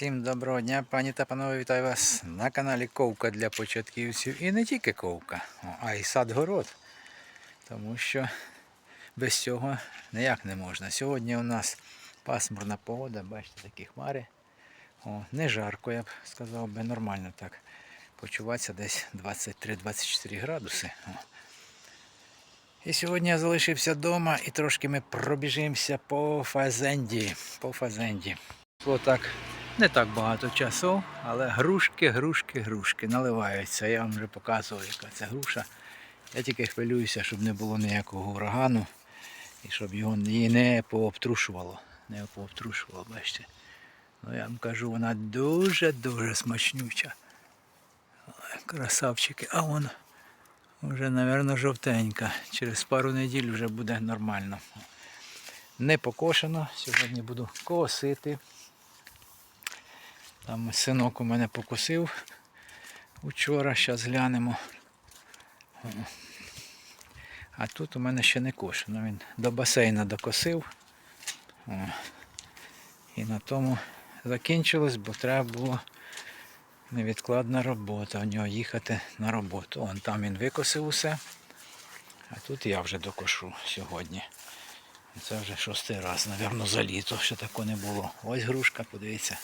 Всім доброго дня, пані та панове, вітаю вас на каналі Ковка для початківців. І не тільки ковка, а й сад-город. Тому що без цього ніяк не можна. Сьогодні у нас пасмурна погода, бачите, такі хмари. О, не жарко, я б сказав би, нормально так. Почуватися десь 23-24 градуси. О. І сьогодні я залишився вдома і трошки ми пробіжимося по фазенді. По фазенді. Отак не так багато часу, але грушки, грушки, грушки наливаються. Я вам вже показував, яка це груша. Я тільки хвилююся, щоб не було ніякого урагану і щоб його її не пообтрушувало. Не пообтрушувало, бачите. Ну я вам кажу, вона дуже-дуже смачнюча. Красавчики, а вон вже, мабуть, жовтенька. Через пару неділь вже буде нормально. Не покошено. Сьогодні буду косити. Там синок у мене покосив учора, зараз глянемо. А тут у мене ще не кошено. Він до басейна докосив. О. І на тому закінчилось, бо треба було невідкладна робота. У нього їхати на роботу. Вон там він викосив усе. А тут я вже докошу сьогодні. Це вже шостий раз, напевно, за літо ще такого не було. Ось грушка, подивіться.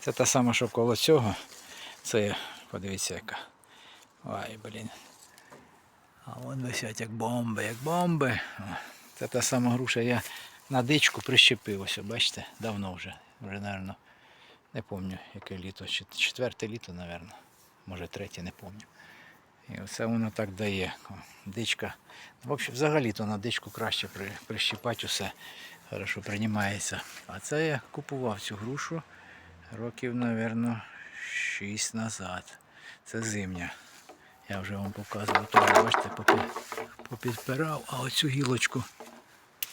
Це та сама, що коло цього. Це, подивіться, яка. Ой, блін. А вон висять як бомби, як бомби. Це та сама груша, я на дичку прищепив, ось, бачите, давно вже. Вже, напевно, не пам'ятаю, яке літо. Четверте літо, напевно. Може третє, не пам'ятаю. І оце воно так дає. Дичка. Общем, взагалі-то на дичку краще при, прищипати усе. Хорошо приймається. А це я купував цю грушу років, напевно, 6 назад. Це зимня. Я вже вам показував, то бачите, попідпирав, а оцю гілочку.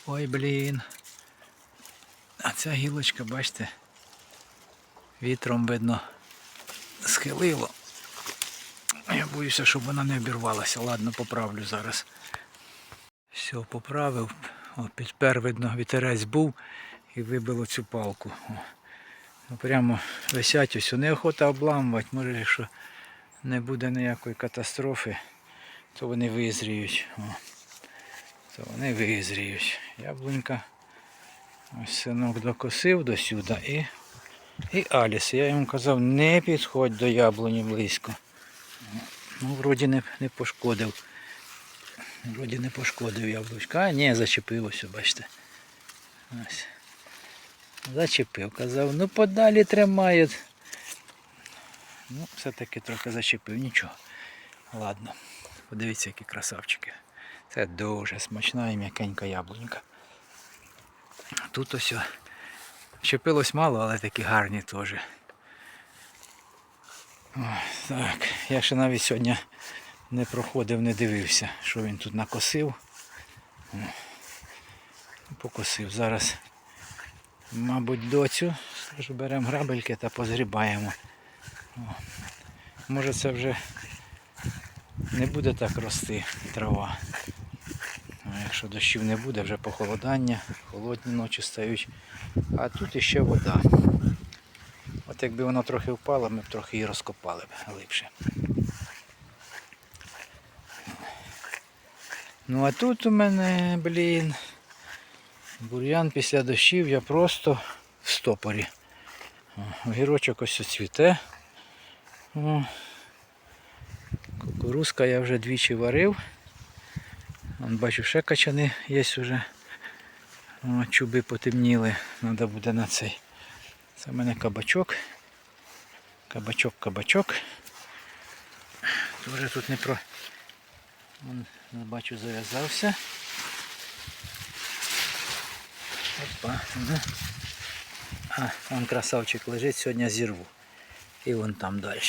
Ой, блін. А ця гілочка, бачите, вітром видно схилило. Я боюся, щоб вона не обірвалася. Ладно, поправлю зараз. Все, поправив. О, підпер, видно, вітерець був і вибило цю палку. О. Прямо висять ось. Неохота обламувати. Може, якщо не буде ніякої катастрофи, то вони визріють. О. То вони визріють. Яблунька. Ось синок докосив до сюди і, і Аліс. Я йому казав, не підходь до яблуні близько. Ну, вроді не, не пошкодив. Вроді не пошкодив яблучка. А ні, зачепилося, бачите. Ось. Зачепив, казав, ну подалі тримає. Ну, все-таки трохи зачепив, нічого. Ладно. Подивіться, які красавчики. Це дуже смачна і м'якенька яблунька. Тут ось о, чепилось мало, але такі гарні теж. Так, я ще навіть сьогодні не проходив, не дивився, що він тут накосив. Покосив. Зараз, мабуть, доцю беремо грабельки та позгрібаємо. О, Може це вже не буде так рости трава. А якщо дощів не буде, вже похолодання, холодні ночі стають. А тут іще вода. От якби воно трохи впало, ми б трохи її розкопали б глибше. Ну а тут у мене, блін, бур'ян після дощів я просто в стопорі. Огірочок ось цвіте. Кукурузка я вже двічі варив. Бачу, ще качани є вже. Чуби потемніли. Треба буде на цей. Це в мене кабачок. Кабачок, кабачок. Тоже тут не про. Бачу, зав'язався. Опа. Угу. А, вон красавчик лежить, сьогодні зірву. І вон там далі.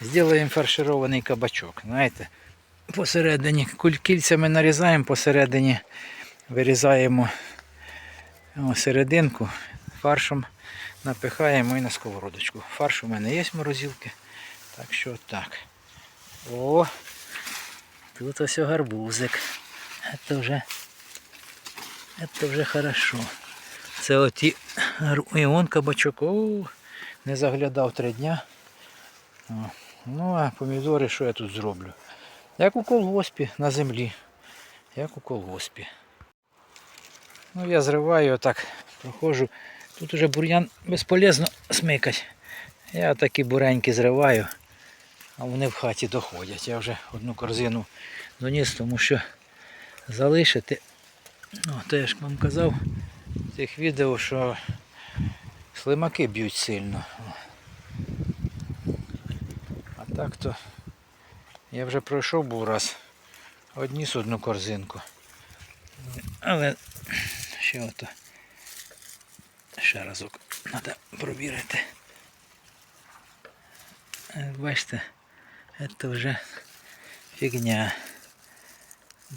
Зробимо фарширований кабачок. Знаєте, посередині кільцями нарізаємо, посередині вирізаємо серединку, фаршем напихаємо і на сковородочку. Фарш у мене є в морозилці. Так що так. О, тут ось гарбузик. Це вже, це вже хорошо. Це оті, і вон кабачок. О, не заглядав три дня. О, Ну, а помідори, що я тут зроблю? Як у колгоспі на землі. Як у колгоспі. Ну, я зриваю отак, проходжу. Тут уже бур'ян безполезно смикать. Я такі буреньки зриваю, а вони в хаті доходять. Я вже одну корзину доніс, тому що залишити. Ну, то я ж вам казав в цих відео, що слимаки б'ють сильно. А так то я вже пройшов був раз, одніс одну корзинку. Але ще ото ще разок треба провірити. Е, Бачите, це вже фігня.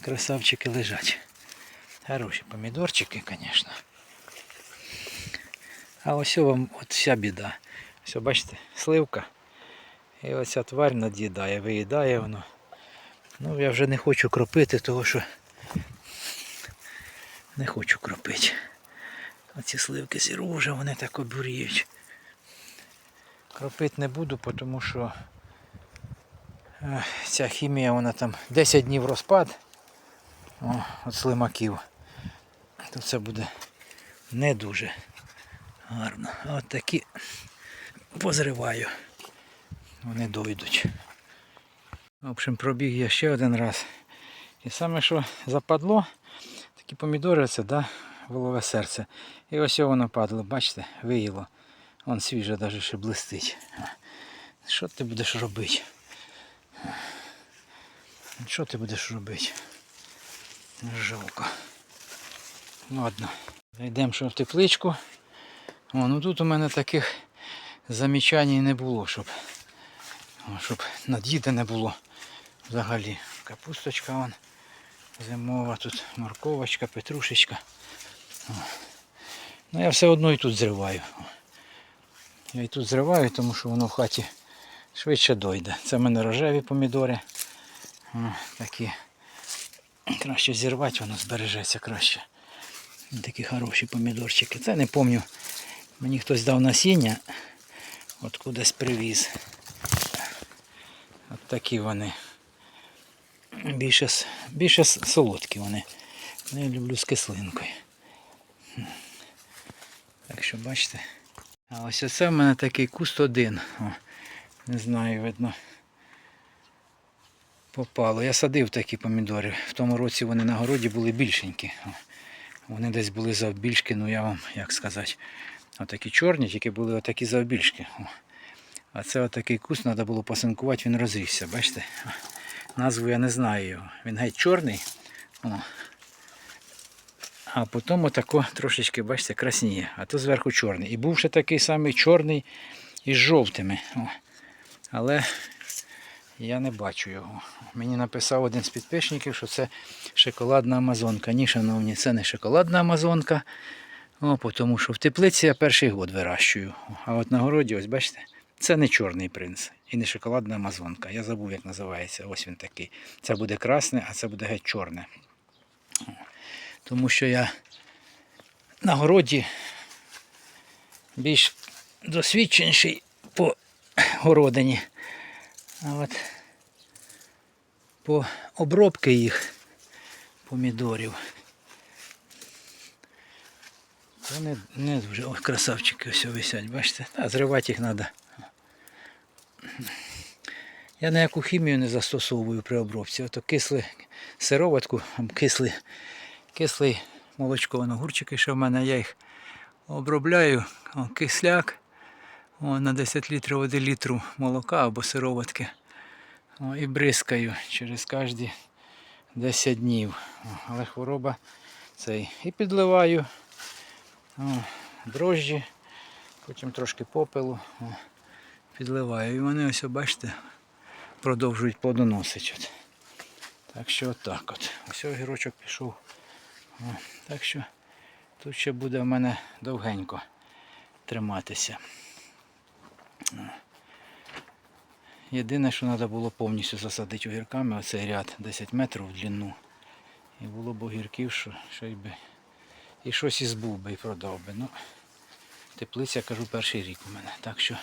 Красавчики лежать. Хороші помідорчики, звісно. А ось вам от вся біда. Все, бачите, сливка. І оця тварь над'їдає, виїдає воно. Ну я вже не хочу кропити, тому що не хочу кропити. Оці сливки зіру вже вони так обуріють. Кропити не буду, тому що е, ця хімія вона там 10 днів розпад о, от слимаків. То це буде не дуже гарно. От такі позриваю. Вони дойдуть. В общем, пробіг я ще один раз. І саме що западло, такі помідори це, да, волове серце. І ось воно падало, бачите, виїло. Вон свіже навіть ще блистить. Що ти будеш робити? Що ти будеш робити? Жалко. Ладно. Зайдемо ще в тепличку. О, ну тут у мене таких замічань не було, щоб, щоб надіда не було взагалі. Капусточка вон зимова, тут морковочка, петрушечка. О. Ну я все одно і тут зриваю. Я і тут зриваю, тому що воно в хаті швидше дойде. Це в мене рожеві помідори. О, такі. Краще зірвати, воно збережеться краще. Такі хороші помідорчики. Це не пам'ятаю. Мені хтось дав насіння. От кудись привіз. От такі вони. Більше, більше солодкі вони. Ну, Я люблю з кислинкою. Так що бачите. А ось оце в мене такий куст один. О, не знаю, видно. Попало. Я садив такі помідори. В тому році вони на городі були більшенькі. О, Вони десь були завбільшки, ну я вам як сказати. Отакі чорні, тільки були отакі завбільшки. А це отакий куст треба було посинкувати, він розрісся, бачите? Назву я не знаю його. Він геть чорний. О. А потім отако трошечки, бачите, красніє. А то зверху чорний. І був ще такий самий чорний із жовтими. О. Але я не бачу його. Мені написав один з підписників, що це шоколадна амазонка. Ні, шановні, це не шоколадна амазонка. О, тому що в теплиці я перший год вирощую. А от на городі, ось бачите, це не чорний принц і не шоколадна амазонка. Я забув, як називається. Ось він такий. Це буде красне, а це буде геть чорне. Тому що я на городі більш досвідченіший по городині. А от по обробки їх помідорів. То не, дуже. Ой, красавчики ось висять, бачите? Та зривати їх треба. Я ніяку хімію не застосовую при обробці. Ото кисле сироватку, кислий, кислий молочко, воно гурчики, що в мене, я їх обробляю, кисляк. О, на 10 літрів 1 літру молока або сироватки. О, і бризкаю через кожні 10 днів. О, але хвороба цей. І підливаю о, дрожжі, потім трошки попелу. О, підливаю. І вони ось, бачите, продовжують плодоносити. От. Так що отак от. Ось огірочок пішов. О, так що тут ще буде в мене довгенько триматися. Єдине, що треба було повністю засадити огірками, оцей ряд 10 метрів в длину. І було б огірків, що, що й би. І щось із був би і продав би. Ну, Теплиця, кажу, перший рік у мене. Так що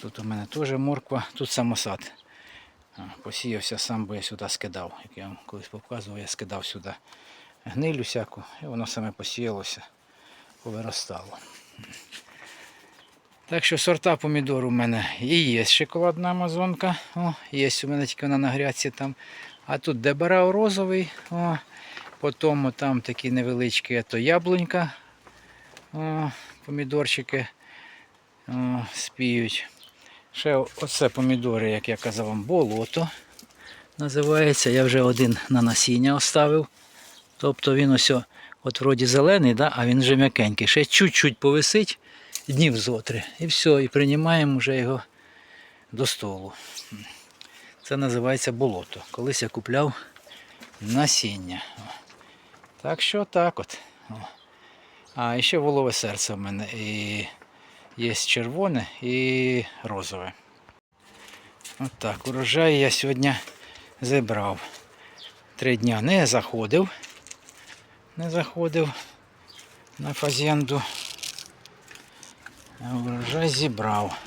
тут у мене теж морква, тут самосад. Посіявся сам, бо я сюди скидав. Як я вам колись показував, я скидав сюди гнилю всяку, і воно саме посіялося, повиростало. Так що сорта помідор у мене і є шоколадна амазонка. О, є у мене тільки вона на грядці там. А тут дебарау розовий. О, потім там такі невеличкі то яблунька. О, помідорчики о, спіють. Ще оце помідори, як я казав вам, болото називається. Я вже один на насіння оставив. Тобто він ось, от вроді зелений, да, а він вже м'якенький. Ще чуть-чуть повисить днів зотри. І все, і приймаємо вже його до столу. Це називається болото. Колись я купляв насіння. Так що так от. А і ще волове серце в мене. І є червоне і розове. От так, урожай я сьогодні зібрав. Три дня не заходив. Не заходив на фазенду. А урожай зібрав.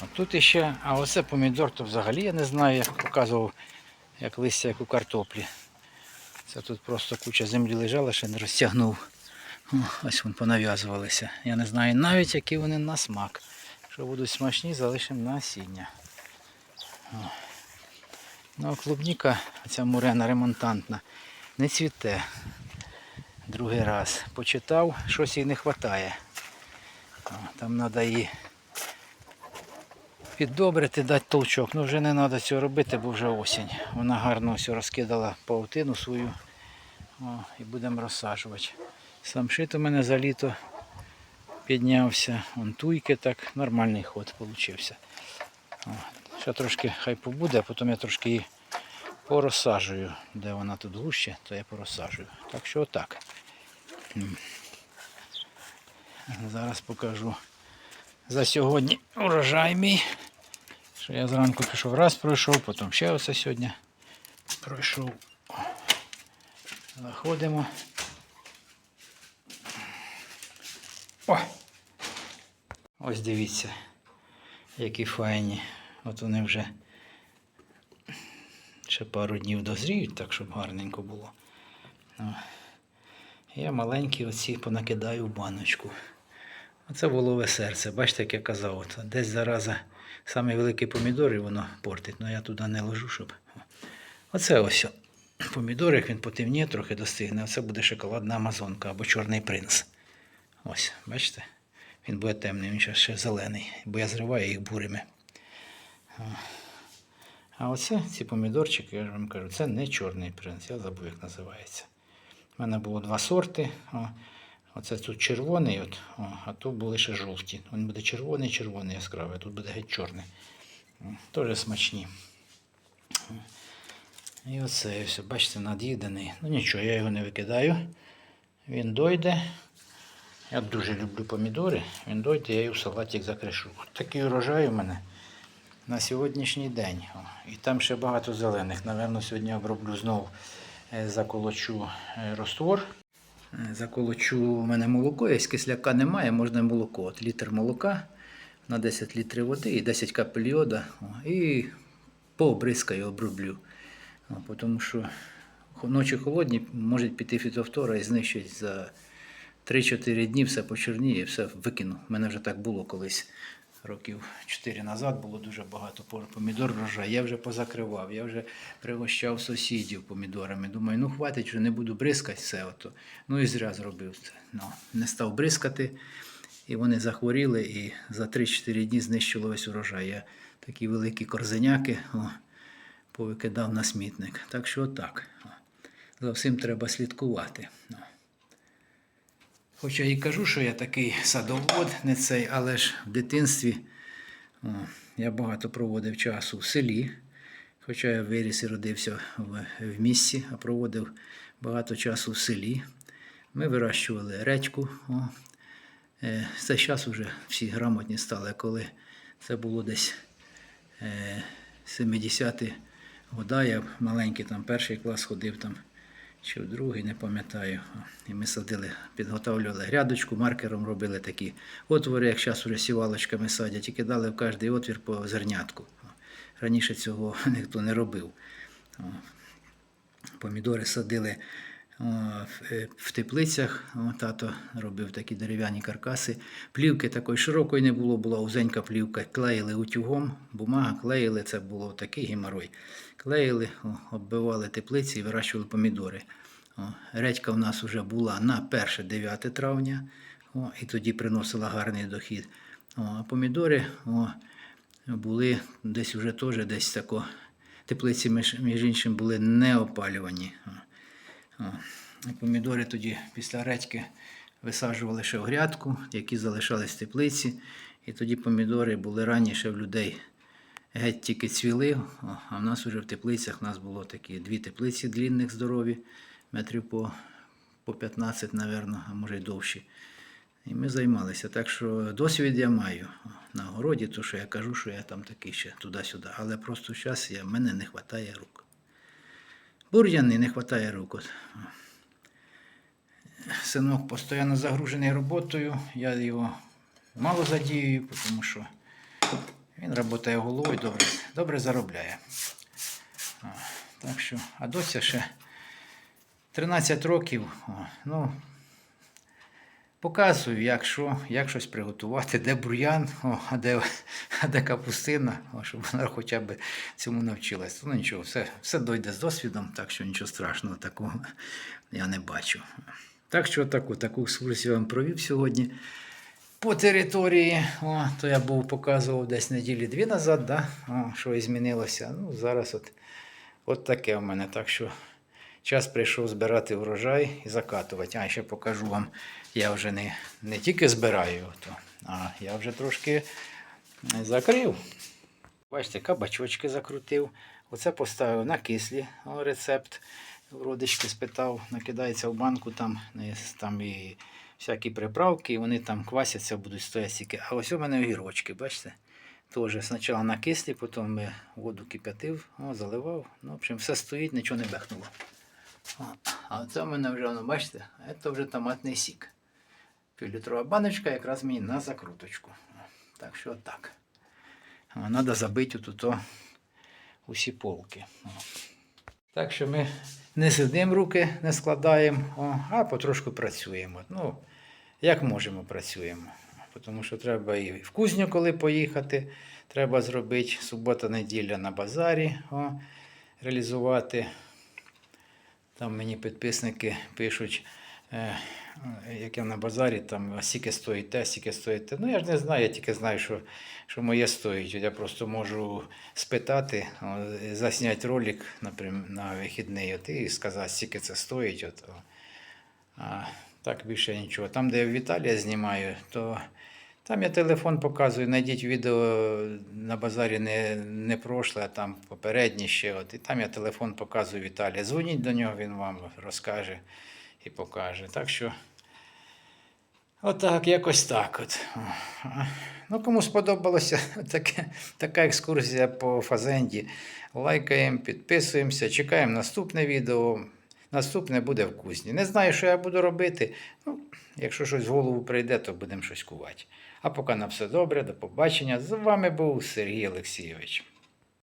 А тут іще, а оце помідор, то взагалі я не знаю, як показував, як листя, як у картоплі. Це тут просто куча землі лежала, ще не розтягнув. О, ось вони понав'язувалися. Я не знаю навіть, які вони на смак. Якщо будуть смачні, залишимо насіння. О. Ну, а клубніка, ця мурена ремонтантна, не цвіте. Другий раз. Почитав, щось їй не вистачає. Там треба її піддобрити, дати толчок. Ну вже не треба цього робити, бо вже осінь. Вона гарно все розкидала паутину свою. О, і будемо розсаджувати. Самшит у мене за літо піднявся. Вон туйки так, нормальний ход. О, ще трошки хай побуде, а потім я трошки її порозсаджую. Де вона тут гуще, то я порозсаджую. Так що отак. Зараз покажу за сьогодні урожай мій. Що я зранку пішов раз пройшов, потім ще оце сьогодні пройшов. Заходимо. О! Ось дивіться, які файні. От вони вже ще пару днів дозріють, так щоб гарненько було. Я маленькі оці понакидаю в баночку. Оце волове серце. Бачите, як я казав, от десь зараза саме великі помідори воно портить, але я туди не ложу, щоб. Оце ось о. помідор, як він потемніє, трохи достигне. Оце буде шоколадна амазонка або чорний принц. Ось, бачите? Він буде темний, він ще зелений, бо я зриваю їх бурими. А оце ці помідорчики, я вам кажу, це не чорний принц, я забув, як називається. У мене було два сорти. Оце тут червоний, от, о, а тут були ще жовті. Він буде червоний, червоний яскравий, а тут буде геть чорний. Теж смачні. І оце все, бачите, над'їдений. Ну нічого, я його не викидаю. Він дойде. Я дуже люблю помідори. Він дойде, я його в салатик закришу. От такий урожай у мене на сьогоднішній день. О, І там ще багато зелених. Наверно, сьогодні оброблю знову е, заколочу е, роствор. Е, Заколочу у мене молоко, якщо кисляка немає, можна молоко. От літр молока на 10 літрів води і 10 капель йода. І пообризкаю, оброблю. Тому що ночі холодні, може піти фітофтора і знищить за 3-4 дні все почорніє, все викину. У мене вже так було колись. Років 4 назад було дуже багато помідор врожай. Я вже позакривав, я вже пригощав сусідів помідорами. Думаю, ну хватить, вже не буду бризкати все. Ото. Ну і зря зробив це. Ну, не став бризкати, і вони захворіли, і за 3-4 дні знищило весь урожай. Я такі великі корзиняки о, повикидав на смітник. Так що отак. За всім треба слідкувати. Хоча і кажу, що я такий садовод, не цей, але ж в дитинстві о, я багато проводив часу в селі. Хоча я виріс і родився в, в місті, а проводив багато часу в селі. Ми вирощували редьку. О. Е, в цей час вже всі грамотні стали, коли це було десь е, 70-ті года, я маленький там перший клас ходив там чи в другий, не пам'ятаю. І ми садили, підготовлювали грядочку, маркером робили такі отвори, як зараз вже сівалочками садять, і кидали в кожний отвір по зернятку. Раніше цього ніхто не робив. Помідори садили в- е, теплицях. Тато робив такі дерев'яні каркаси. Плівки такої широкої не було, була узенька плівка. Клеїли утюгом, бумага клеїли, це було такий геморой. Клеїли, оббивали теплиці і вирощували помідори. Редька в нас вже була на 1-9 травня, і тоді приносила гарний дохід. А помідори були десь вже теж десь тако. Теплиці, між іншим, були не опалювані. Помідори тоді після редьки висаджували ще в грядку, які залишались в теплиці. І тоді помідори були раніше в людей геть тільки цвіли, а в нас вже в теплицях у нас було такі дві теплиці длінних, здорові, метрів по, по 15, напевно, а може й довші. І ми займалися. Так що досвід я маю на городі, то що я кажу, що я там такий ще туди-сюди. Але просто зараз в мене не вистачає рук. Бур'яни не вистачає рук. Синок постійно загружений роботою, я його мало задіюю, тому що він працює головою, добре, добре заробляє. Так що, а доця ще 13 років. Ну, Показую, як, що, як щось приготувати, де бур'ян, а, де, а де капустина, о, щоб вона хоча б цьому навчилась. Ну нічого, все, все дойде з досвідом, так що нічого страшного такого я не бачу. Так що таку, таку екскурсію я вам провів сьогодні по території. О, то я був показував десь неділі дві назад, да? о, що і змінилося. Ну, зараз от, от таке в мене. Так що час прийшов збирати врожай і закатувати. А ще покажу вам, я вже не, не тільки збираю, то, а я вже трошки закрив. Бачите, кабачочки закрутив. Оце поставив на кислі рецепт. Родички спитав, накидається в банку там, там і всякі приправки, і вони там квасяться, будуть стояти стільки. А ось у мене огірочки, бачите? Теж спочатку на кислі, потім воду кип'ятив, заливав. Ну, в общем, все стоїть, нічого не бехнуло. А це в мене вже, ну, бачите, це вже томатний сік. Півлітрова баночка якраз мені на закруточку. Так що так. Треба забити тут усі полки. Так що ми не сидимо руки, не складаємо, а потрошку працюємо. Ну, як можемо, працюємо. Тому що треба і в кузню, коли поїхати, треба зробити субота-неділя на базарі о, реалізувати. Там мені підписники пишуть, як я на базарі, там скільки стоїть те, скільки стоїть те. Ну я ж не знаю, я тільки знаю, що, що моє стоїть. Я просто можу спитати, засняти ролик напрям- на вихідний от, і сказати, скільки це стоїть. От, а, так більше нічого. Там, де я в Італії знімаю, то там я телефон показую, знайдіть відео на базарі не, не прошле, а там попереднє ще. От, і там я телефон показую Віталія. Дзвоніть до нього, він вам розкаже і покаже. Так що, отак, якось так. От. Ну, кому сподобалося таке, така екскурсія по Фазенді, лайкаємо, підписуємося, чекаємо наступне відео. Наступне буде в кузні. Не знаю, що я буду робити. Ну, якщо щось в голову прийде, то будемо щось кувати. А поки на все добре, до побачення. З вами був Сергій Олексійович.